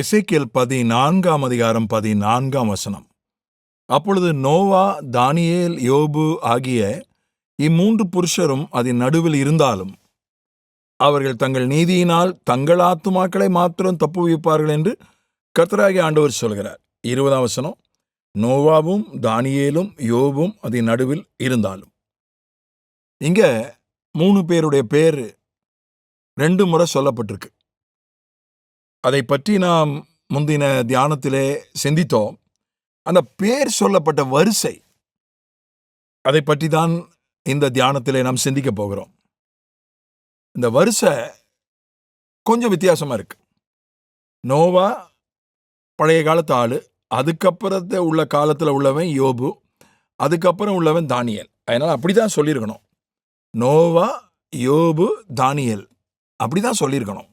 எசேக்கியேல் பதினான்காம் அதிகாரம் பதினான்காம் வசனம். அப்பொழுது நோவா தானியேல் யோபு ஆகிய இம்மூன்று புருஷரும் அதன் நடுவில் இருந்தாலும் அவர்கள் தங்கள் நீதியினால் தங்கள் ஆத்துமாக்களை மாத்திரம் தப்புவிப்பார்கள் என்று கர்த்தராகிய ஆண்டவர் சொல்கிறார். இருபதாம் வசனம் நோவாவும் தானியேலும் யோபும் அதன் நடுவில் இருந்தாலும். இங்க மூணு பேருடைய பேர் ரெண்டு முறை சொல்லப்பட்டிருக்கு. அதை பற்றி நாம் முந்தின தியானத்திலே சிந்தித்தோம். அந்த பேர் சொல்லப்பட்ட வரிசை அதை பற்றி தான் இந்த தியானத்திலே நாம் சிந்திக்க போகிறோம். இந்த வரிசை கொஞ்சம் வித்தியாசமாக இருக்கு. நோவா பழைய காலத்து ஆள் அதுக்கப்புறத்தை உள்ள காலத்தில் உள்ளவன் யோபு அதுக்கப்புறம் உள்ளவன் தானியல். அதனால் அப்படி தான் சொல்லியிருக்கணும். நோவா யோபு தானியல். அப்படி தான் சொல்லியிருக்கணும்.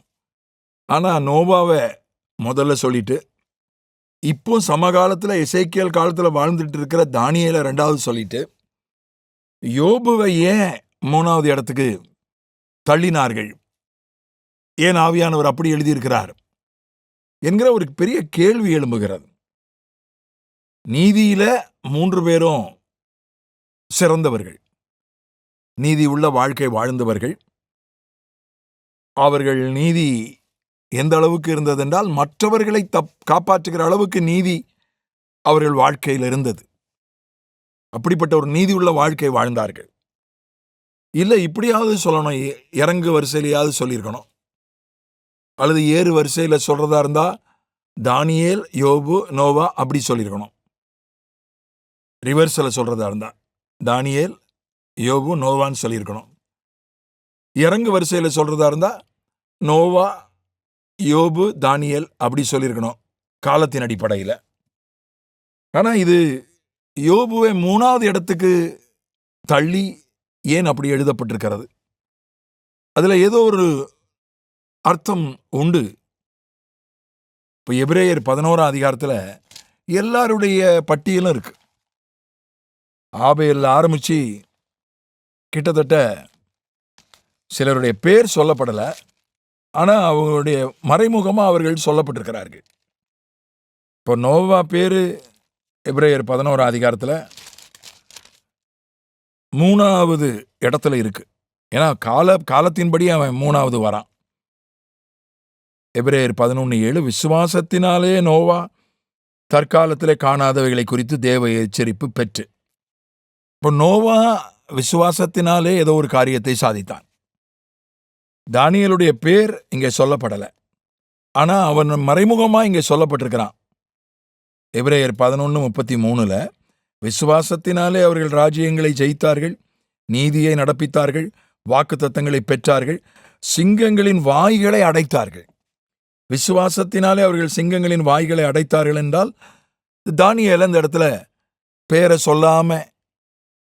ஆனால் நோவாவை முதல்ல சொல்லிட்டு இப்போ சமகாலத்தில் இசைக்கியல் காலத்தில் வாழ்ந்துட்டு இருக்கிற தானியலை ரெண்டாவது சொல்லிட்டு யோபுவை ஏன் மூணாவது இடத்துக்கு தள்ளினார்கள்? ஏன் ஆவியானவர் அப்படி எழுதியிருக்கிறார்? என்கிற ஒரு பெரிய கேள்வி எழும்புகிறது. நீதியில மூன்று பேரும் சிறந்தவர்கள். நீதி உள்ள வாழ்க்கை வாழ்ந்தவர்கள். அவர்கள் நீதி எந்த அளவுக்கு இருந்ததென்றால் மற்றவர்களை தப் காப்பாற்றுகிற அளவுக்கு நீதி அவர்கள் வாழ்க்கையில் இருந்தது. அப்படிப்பட்ட ஒரு நீதி உள்ள வாழ்க்கை வாழ்ந்தார்கள். இல்லை இப்படியாவது சொல்லணும். இறங்கு வரிசையிலையாவது சொல்லியிருக்கணும். அல்லது ஏறு வரிசையில் சொல்கிறதா இருந்தால் தானியேல் யோபு நோவா அப்படி சொல்லியிருக்கணும். ரிவர்ஸில் சொல்கிறதா இருந்தால் தானியேல் யோபு நோவான்னு சொல்லியிருக்கணும். இறங்கு வரிசையில் சொல்கிறதா இருந்தால் நோவா யோபு தானியல் அப்படி சொல்லியிருக்கணும் காலத்தின் அடிப்படையில். ஆனால் இது யோபுவை மூணாவது இடத்துக்கு தள்ளி ஏன் அப்படி எழுதப்பட்டிருக்கிறது? அதில் ஏதோ ஒரு அர்த்தம் உண்டு. இப்போ எபிரேயர் பதினோராம் அதிகாரத்தில் எல்லாருடைய பட்டியலும் இருக்கு. ஆபையில் ஆரம்பிச்சு கிட்டத்தட்ட சிலருடைய பேர் சொல்லப்படலை. ஆனால் அவங்களுடைய மறைமுகமாக அவர்கள் சொல்லப்பட்டிருக்கிறார்கள். இப்போ நோவா பேர் எப்ரேயர் பதினோரா அதிகாரத்தில் மூணாவது இடத்துல இருக்கு. ஏன்னா கால காலத்தின்படி அவன் மூணாவது வரான். எபிரேயர் பதினொன்று ஏழு விசுவாசத்தினாலே நோவா தற்காலத்திலே காணாதவைகளை குறித்து தேவ எச்சரிப்பு பெற்று. இப்போ நோவா விசுவாசத்தினாலே ஏதோ ஒரு காரியத்தை சாதித்தான். தானியலுடைய பேர் இங்கே சொல்லப்படலை. ஆனா அவன் மறைமுகமா இங்கே சொல்லப்பட்டிருக்கிறான். எபிரேயர் பதினொன்று முப்பத்தி மூணுல விசுவாசத்தினாலே அவர்கள் ராஜ்யங்களை ஜெயித்தார்கள் நீதியை நடப்பித்தார்கள் வாக்குத்தத்தங்களை பெற்றார்கள் சிங்கங்களின் வாய்களை அடைத்தார்கள். விசுவாசத்தினாலே அவர்கள் சிங்கங்களின் வாய்களை அடைத்தார்கள் என்றால் தானியல் அந்த இடத்துல பேரை சொல்லாம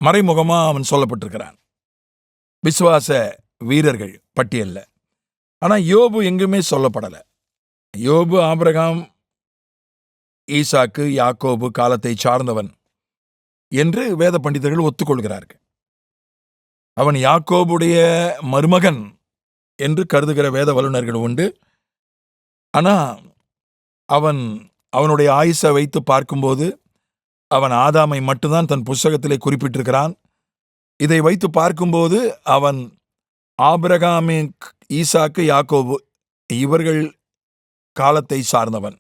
மறைமுகமா அவன் சொல்லப்பட்டிருக்கிறான். விசுவாச வீரர்கள் பட்டியலில். ஆனால் யோபு எங்குமே சொல்லப்படலை. யோபு ஆபிரகாம் ஈசாக்கு யாக்கோபு காலத்தை சார்ந்தவன் என்று வேத பண்டிதர்கள் ஒத்துக்கொள்கிறார்கள். அவன் யாக்கோபுடைய மருமகன் என்று கருதுகிற வேத வல்லுநர்கள் உண்டு. ஆனால் அவன் அவனுடைய ஆயுசை வைத்து பார்க்கும்போது அவன் ஆதாமை மட்டும்தான் தன் புஸ்தகத்திலே குறிப்பிட்டிருக்கிறான். இதை வைத்து பார்க்கும்போது அவன் ஆபிரகாமின் ஈசாக்கு யாக்கோபு இவர்கள் காலத்தை சார்ந்தவன்.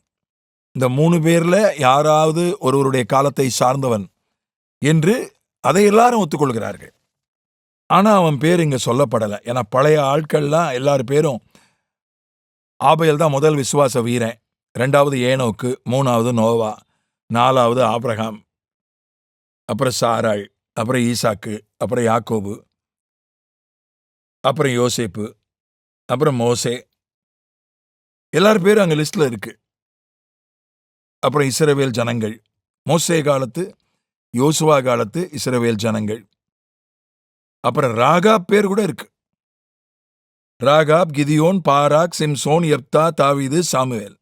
இந்த மூணு பேரில் யாராவது ஒருவருடைய காலத்தை சார்ந்தவன் என்று அதை எல்லாரும் ஒத்துக்கொள்கிறார்கள். ஆனால் அவன் பேர் இங்கே சொல்லப்படலை. ஏன்னா பழைய ஆட்கள்லாம் எல்லார் பேரும் ஆபேல் தான் முதல் விசுவாச வீரன். ரெண்டாவது ஏனோக்கு மூணாவது நோவா நாலாவது ஆப்ரஹாம் அப்புறம் சாராள் அப்புறம் ஈசாக்கு அப்புறம் யாக்கோபு. அப்புறம் யோசேப்பு அப்புறம் மோசே. எல்லார் பேரும் அங்க லிஸ்ட்ல இருக்கு. அப்புறம் இஸ்ரவேல் ஜனங்கள். மோசே காலத்து யோசுவா காலத்து இஸ்ரவேல் ஜனங்கள். அப்புறம் ராகாப் பேர் கூட இருக்கு. ராகாப் கிதியோன் பாராக் சிம்சோன் எப்தா தாவீது சாமுவேல்.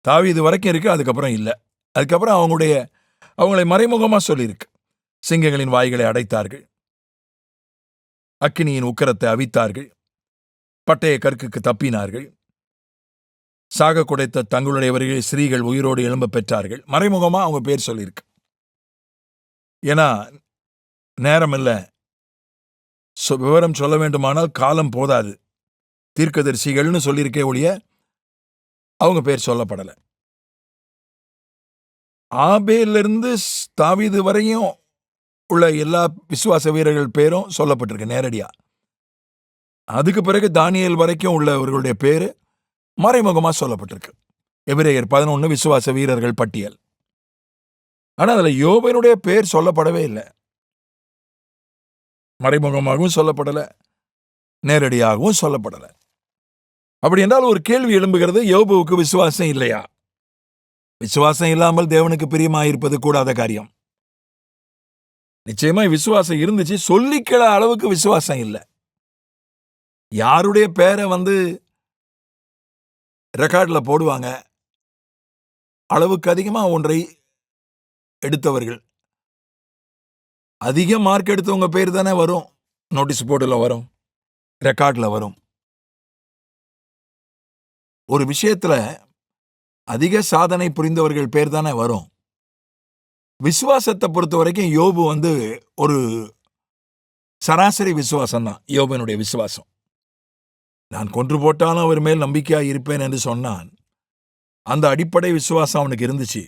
தாவீது வரைக்கும் இருக்கு அதுக்கப்புறம் இல்லை. அதுக்கப்புறம் அவங்களுடைய அவங்களை மறைமுகமா சொல்லியிருக்கு. சிங்கங்களின் வாய்களை அடைத்தார்கள். அக்கினியின் உக்கரத்தை அவித்தார்கள். பட்டய கற்குக்கு தப்பினார்கள். சாக குடைத்த தங்களுடையவர்கள் ஸ்ரீகள் உயிரோடு எழும்ப பெற்றார்கள். மறைமுகமாக அவங்க பேர் சொல்லியிருக்கு ஏன்னா நேரம் இல்லை விவரம் சொல்ல வேண்டுமானால் காலம் போதாது. தீர்க்கதரிசிகள்னு சொல்லியிருக்கே ஒழிய அவங்க பேர் சொல்லப்படலை. ஆபேலிருந்து ஸ்- வரையும் உள்ள எல்லா விசுவாச வீரர்கள் பேரும் சொல்லப்பட்டிருக்கு நேரடியாக அதுக்கு பிறகு தானியல் வரைக்கும் உள்ளவர்களுடைய பேர் மறைமுகமாக சொல்லப்பட்டிருக்கு. எபிரேயர் பதினொன்று விசுவாச வீரர்கள் பட்டியல். ஆனால் அதில் யோபனுடைய பேர் சொல்லப்படவே இல்லை. மறைமுகமாகவும் சொல்லப்படலை நேரடியாகவும் சொல்லப்படலை. அப்படி என்றால் ஒரு கேள்வி எழும்புகிறது யோபுவுக்கு விசுவாசம் இல்லையா? விசுவாசம் இல்லாமல் தேவனுக்கு பிரியமாயிருப்பது கூடாத காரியம். நிச்சயமா விசுவாசம் இருந்துச்சு. சொல்லிக்கிற அளவுக்கு விசுவாசம் இல்லை. யாருடைய பேரை வந்து ரெக்கார்டில் போடுவாங்க? அளவுக்கு அதிகமாக ஒன்றை எடுத்தவர்கள். அதிக மார்க் எடுத்தவங்க பேர் தானே வரும். நோட்டீஸ் போர்டில் வரும். ரெக்கார்டில் வரும். ஒரு விஷயத்துல அதிக சாதனை புரிந்தவர்கள் பேர் தானே வரும். விசுவாசத்தை பொறுத்த வரைக்கும் யோபு வந்து ஒரு சராசரி விசுவாசம் தான் யோபனுடைய விசுவாசம். நான் கொன்று போட்டாலும் அவர் மேல் நம்பிக்கையாக இருப்பேன் என்று சொன்னான். அந்த அடிப்படை விசுவாசம் அவனுக்கு இருந்துச்சு.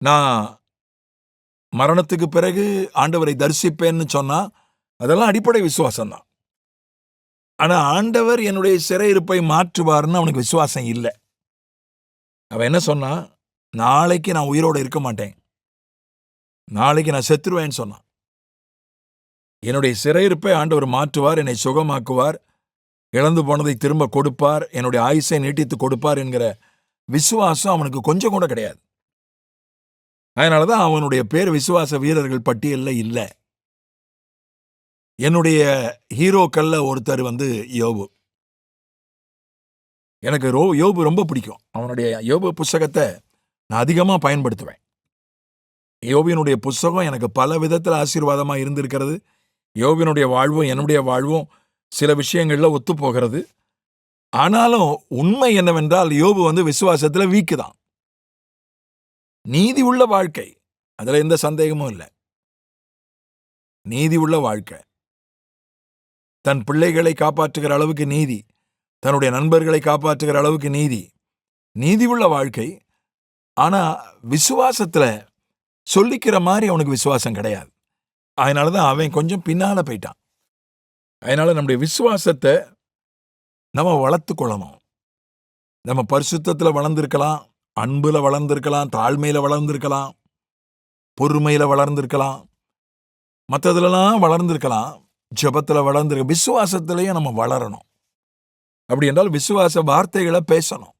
நான் மரணத்துக்கு பிறகு ஆண்டவரை தரிசிப்பேன்னு சொன்னால் அதெல்லாம் அடிப்படை விசுவாசம் தான் ஆனால் ஆண்டவர் என்னுடைய சிறையிருப்பை மாற்றுவார்னு அவனுக்கு விசுவாசம் இல்லை. அவன் என்ன சொன்னான் நாளைக்கு நான் உயிரோட இருக்க மாட்டேன். நாளைக்கு நான் செத்துருவேன்னு சொன்னான். என்னுடைய சிறையிருப்பை ஆண்டவர் மாற்றுவார் என்னை சுகமாக்குவார் இழந்து போனதை திரும்ப கொடுப்பார் என்னுடைய ஆயுசை நீட்டித்து கொடுப்பார் என்கிற விசுவாசம் அவனுக்கு கொஞ்சம் கூட கிடையாது. அதனாலதான் அவனுடைய பேர் விசுவாச வீரர்கள் பட்டியலில் இல்லை. என்னுடைய ஹீரோக்கள்ல ஒருத்தர் வந்து யோபு. எனக்கு ரோ யோபு ரொம்ப பிடிக்கும். அவனுடைய யோபு புஸ்தகத்தை நான் அதிகமாக பயன்படுத்துவேன். யோபினுடைய புஸ்தகம் எனக்கு பல விதத்தில் ஆசீர்வாதமாக இருந்திருக்கிறது. யோபினுடைய வாழ்வும் என்னுடைய வாழ்வும் சில விஷயங்களில் ஒத்துப்போகிறது. ஆனாலும் உண்மை என்னவென்றால் யோபு வந்து விசுவாசத்தில் வீக்கு தான் நீதி உள்ள வாழ்க்கை அதில் எந்த சந்தேகமும் இல்லை. நீதி உள்ள வாழ்க்கை. தன் பிள்ளைகளை காப்பாற்றுகிற அளவுக்கு நீதி தன்னுடைய நண்பர்களை காப்பாற்றுகிற அளவுக்கு நீதி. நீதி உள்ள வாழ்க்கை. ஆனால் விசுவாசத்தில் சொல்லிக்கிற மாதிரி அவனுக்கு விசுவாசம் கிடையாது. அதனால தான் அவன் கொஞ்சம் பின்னால் போயிட்டான். அதனால் நம்முடைய விசுவாசத்தை நம்ம வளர்த்து கொள்ளணும் நம்ம பரிசுத்தத்தில் வளர்ந்துருக்கலாம் அன்பில் வளர்ந்துருக்கலாம் தாழ்மையில் வளர்ந்துருக்கலாம் பொறுமையில் வளர்ந்துருக்கலாம் மற்றதுலலாம் வளர்ந்துருக்கலாம் ஜபத்தில் வளர்ந்துருக்க விசுவாசத்திலையும் நம்ம வளரணும். அப்படி என்றால் விசுவாச வார்த்தைகளை பேசணும்.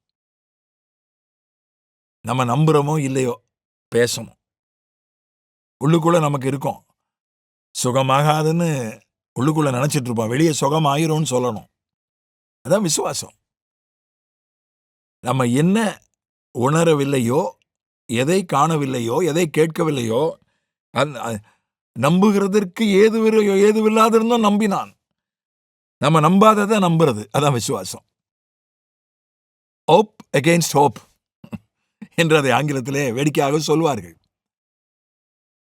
நம்ம நம்புகிறோமோ இல்லையோ பேசணும். உள்ளுக்குள்ள நமக்கு இருக்கும். சுகமாகாதுன்னு உள்ளுக்குள்ள நினைச்சிட்டு இருப்போம். வெளியே சுகமாயிரும்னு சொல்லணும். அதான் விசுவாசம். நம்ம என்ன உணரவில்லையோ எதை காணவில்லையோ எதை கேட்கவில்லையோ நம்புகிறதற்கு ஏது ஏதுவில்லாதிருந்தும் நம்பினான். நம்ம நம்பாததை நம்புறது. அதான் விசுவாசம். ஹோப் அகெயின்ஸ்ட் ஹோப் என்று அதை ஆங்கிலத்திலே வேடிக்கையாக சொல்வார்கள்.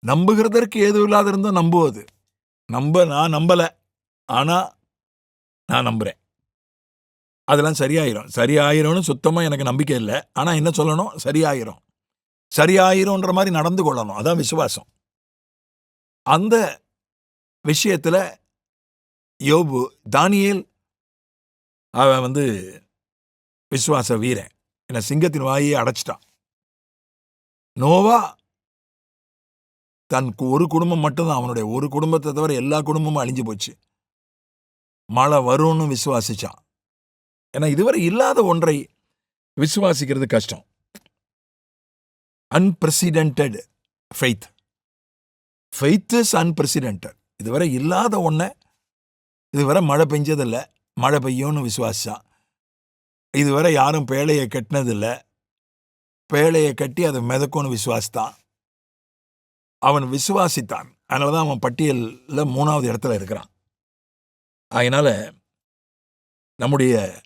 நம்புகிறதற்கு ஏதும் இல்லாத இருந்தால் நம்புவது. நம்ப நான் நம்பலை. ஆனால் நான் நம்புறேன். அதெல்லாம் சரியாயிரும். சரியாயிரும்னு சுத்தமாக எனக்கு நம்பிக்கை இல்லை. ஆனால் என்ன சொல்லணும்? சரியாயிரும். சரியாயிரும்ன்ற மாதிரி நடந்து கொள்ளணும். அதான் விசுவாசம். அந்த விஷயத்தில் யோபு தானியேல் அவன் வந்து விசுவாச வீரன். என்னை சிங்கத்தின் வாயை அடைச்சிட்டான். நோவா தன் ஒரு குடும்பம் மட்டும்தான். அவனுடைய ஒரு குடும்பத்தை தவிர எல்லா குடும்பமும் அழிஞ்சு போச்சு. மழை வரும்னு விசுவாசிச்சான். ஏன்னா இதுவரை இல்லாத ஒன்றை விசுவாசிக்கிறது கஷ்டம். Unprecedented faith faith is unprecedented இதுவரை இல்லாத ஒன்றை இதுவரை மழை பெஞ்சதில்லை. மழை பெய்யும்னு விசுவாசிச்சான். இதுவரை யாரும் பேழையை கட்டினதில்லை. பேழையை கட்டி அதை மிதக்கும்னு விசுவாசித்தான். அவன் விசுவாசித்தான். அதனால தான் அவன் பட்டியலில் மூணாவது இடத்துல இருக்கிறான். அதனால் நம்முடைய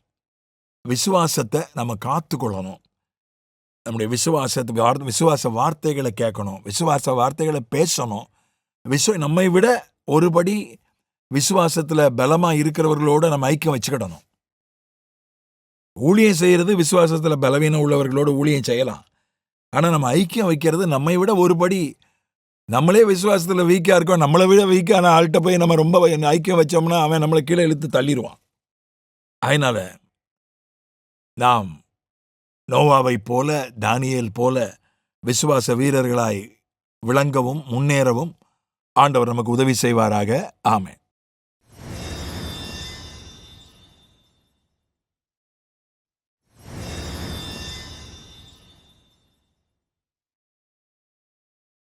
விசுவாசத்தை நம்ம காத்துக்கொள்ளணும். நம்முடைய விசுவாசத்தை வார்- விசுவாச வார்த்தைகளை கேட்கணும். விசுவாச வார்த்தைகளை பேசணும். விசுவ நம்மை விட ஒருபடி விசுவாசத்தில் பலமாக இருக்கிறவர்களோடு நம்ம ஐக்கியம் வச்சுக்கிடணும். ஊழியம் செய்கிறது விசுவாசத்தில் பலவீனம் உள்ளவர்களோட ஊழியம் செய்யலாம். ஆனால் நம்ம ஐக்கியம் வைக்கிறது நம்மை விட ஒருபடி நம்மளே விசுவாசத்தில் வீக்காக இருக்கோம். நம்மளை விட வீக்கான ஆள்கிட்ட போய் நம்ம ரொம்ப ஐக்கியம் வச்சோம்னா அவன் நம்மளை கீழே இழுத்து தள்ளிடுவான். அதனால் நாம் நோவாவை போல தானியல் போல விசுவாச வீரர்களாய் விளங்கவும் முன்னேறவும் ஆண்டவர் நமக்கு உதவி செய்வாராக. ஆமை